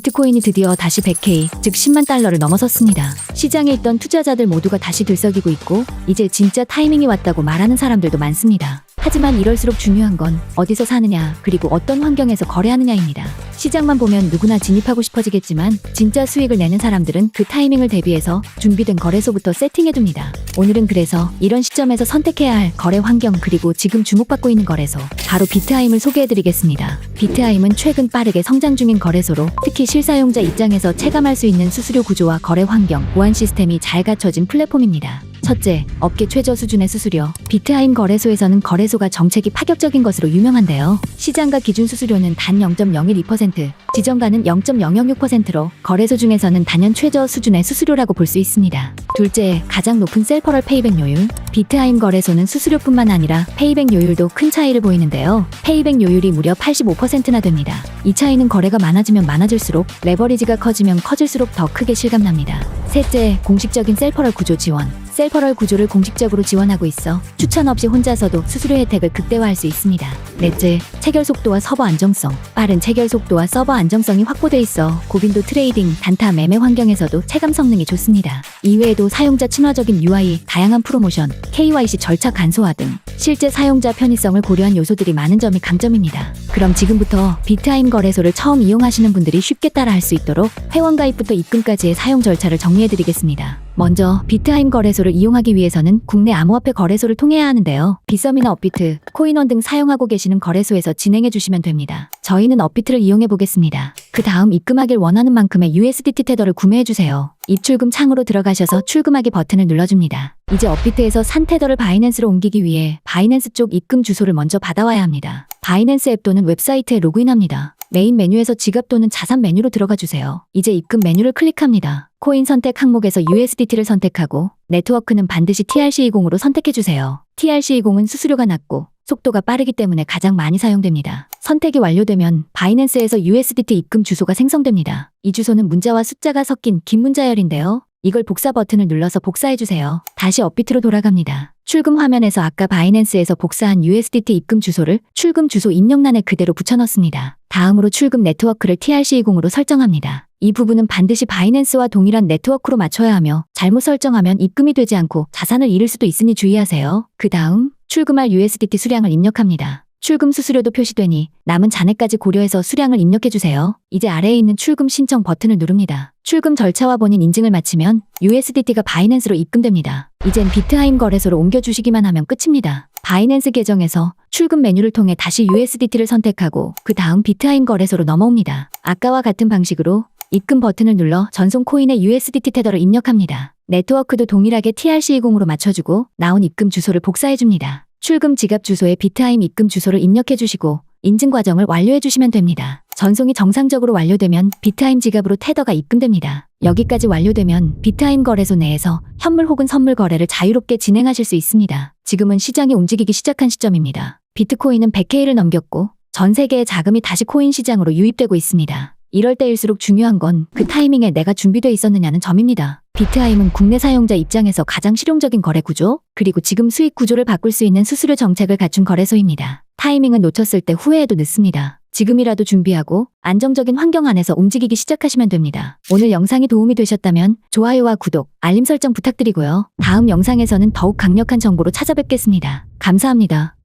비트코인이 드디어 다시 100K, 즉 10만 달러를 넘어섰습니다. 시장에 있던 투자자들 모두가 다시 들썩이고 있고, 이제 진짜 타이밍이 왔다고 말하는 사람들도 많습니다. 하지만 이럴수록 중요한 건 어디서 사느냐, 그리고 어떤 환경에서 거래하느냐입니다. 시장만 보면 누구나 진입하고 싶어지겠지만, 진짜 수익을 내는 사람들은 그 타이밍을 대비해서 준비된 거래소부터 세팅해둡니다. 오늘은 그래서 이런 시점에서 선택해야 할 거래 환경 그리고 지금 주목받고 있는 거래소, 바로 비트하임을 소개해드리겠습니다. 비트하임은 최근 빠르게 성장 중인 거래소로 특히 실사용자 입장에서 체감할 수 있는 수수료 구조와 거래 환경, 보안 시스템이 잘 갖춰진 플랫폼입니다. 첫째, 업계 최저 수준의 수수료. 비트하임 거래소에서는 거래소가 정책이 파격적인 것으로 유명한데요. 시장가 기준 수수료는 단 0.012%, 지정가는 0.006%로 거래소 중에서는 단연 최저 수준의 수수료라고 볼 수 있습니다. 둘째, 가장 높은 셀퍼럴 페이백 요율. 비트하임 거래소는 수수료뿐만 아니라 페이백 요율도 큰 차이를 보이는데요. 페이백 요율이 무려 85%나 됩니다. 이 차이는 거래가 많아지면 많아질수록 레버리지가 커지면 커질수록 더 크게 실감납니다. 셋째, 공식적인 셀퍼럴 구조 지원. 셀퍼럴 구조를 공식적으로 지원하고 있어 추천 없이 혼자서도 수수료 혜택을 극대화할 수 있습니다. 넷째, 체결 속도와 서버 안정성. 빠른 체결 속도와 서버 안정성이 확보돼 있어 고빈도 트레이딩, 단타 매매 환경에서도 체감 성능이 좋습니다. 이외에도 사용자 친화적인 UI, 다양한 프로모션, KYC 절차 간소화 등 실제 사용자 편의성을 고려한 요소들이 많은 점이 강점입니다. 그럼 지금부터 비트하임 거래소를 처음 이용하시는 분들이 쉽게 따라할 수 있도록 회원 가입부터 입금까지의 사용 절차를 정리해드리겠습니다. 먼저 비트하임 거래소를 이용하기 위해서는 국내 암호화폐 거래소를 통해야 하는데요. 비썸이나 업비트, 코인원 등 사용하고 계시는 거래소에서 진행해 주시면 됩니다. 저희는 업비트를 이용해 보겠습니다. 그 다음 입금하길 원하는 만큼의 USDT 테더를 구매해 주세요. 입출금 창으로 들어가셔서 출금하기 버튼을 눌러줍니다. 이제 업비트에서 산 테더를 바이낸스로 옮기기 위해 바이낸스 쪽 입금 주소를 먼저 받아와야 합니다. 바이낸스 앱 또는 웨브사이트에 로그인합니다. 메인 메뉴에서 지갑 또는 자산 메뉴로 들어가 주세요. 이제 입금 메뉴를 클릭합니다. 코인 선택 항목에서 USDT를 선택하고 네트워크는 반드시 TRC20으로 선택해 주세요. TRC20은 수수료가 낮고 속도가 빠르기 때문에 가장 많이 사용됩니다. 선택이 완료되면 바이낸스에서 USDT 입금 주소가 생성됩니다. 이 주소는 문자와 숫자가 섞인 긴 문자열인데요. 이걸 복사 버튼을 눌러서 복사해 주세요. 다시 업비트로 돌아갑니다. 출금 화면에서 아까 바이낸스에서 복사한 USDT 입금 주소를 출금 주소 입력란에 그대로 붙여 넣습니다. 다음으로 출금 네트워크를 TRC20으로 설정합니다. 이 부분은 반드시 바이낸스와 동일한 네트워크로 맞춰야 하며 잘못 설정하면 입금이 되지 않고 자산을 잃을 수도 있으니 주의하세요. 그 다음 출금할 USDT 수량을 입력합니다. 출금 수수료도 표시되니 남은 잔액까지 고려해서 수량을 입력해주세요. 이제 아래에 있는 출금 신청 버튼을 누릅니다. 출금 절차와 본인 인증을 마치면 USDT가 바이낸스로 입금됩니다. 이젠 비트하임 거래소로 옮겨주시기만 하면 끝입니다. 바이낸스 계정에서 출금 메뉴를 통해 다시 USDT를 선택하고 그 다음 비트하임 거래소로 넘어옵니다. 아까와 같은 방식으로 입금 버튼을 눌러 전송 코인의 USDT 테더를 입력합니다. 네트워크도 동일하게 TRC20으로 맞춰주고 나온 입금 주소를 복사해줍니다. 출금 지갑 주소에 비트하임 입금 주소를 입력해주시고 인증 과정을 완료해주시면 됩니다. 전송이 정상적으로 완료되면 비트하임 지갑으로 테더가 입금됩니다. 여기까지 완료되면 비트하임 거래소 내에서 현물 혹은 선물 거래를 자유롭게 진행하실 수 있습니다. 지금은 시장이 움직이기 시작한 시점입니다. 비트코인은 100K를 넘겼고 전 세계의 자금이 다시 코인 시장으로 유입되고 있습니다. 이럴 때일수록 중요한 건 그 타이밍에 내가 준비돼 있었느냐는 점입니다. 비트하임은 국내 사용자 입장에서 가장 실용적인 거래 구조, 그리고 지금 수익 구조를 바꿀 수 있는 수수료 정책을 갖춘 거래소입니다. 타이밍은 놓쳤을 때 후회해도 늦습니다. 지금이라도 준비하고 안정적인 환경 안에서 움직이기 시작하시면 됩니다. 오늘 영상이 도움이 되셨다면 좋아요와 구독, 알림 설정 부탁드리고요. 다음 영상에서는 더욱 강력한 정보로 찾아뵙겠습니다. 감사합니다.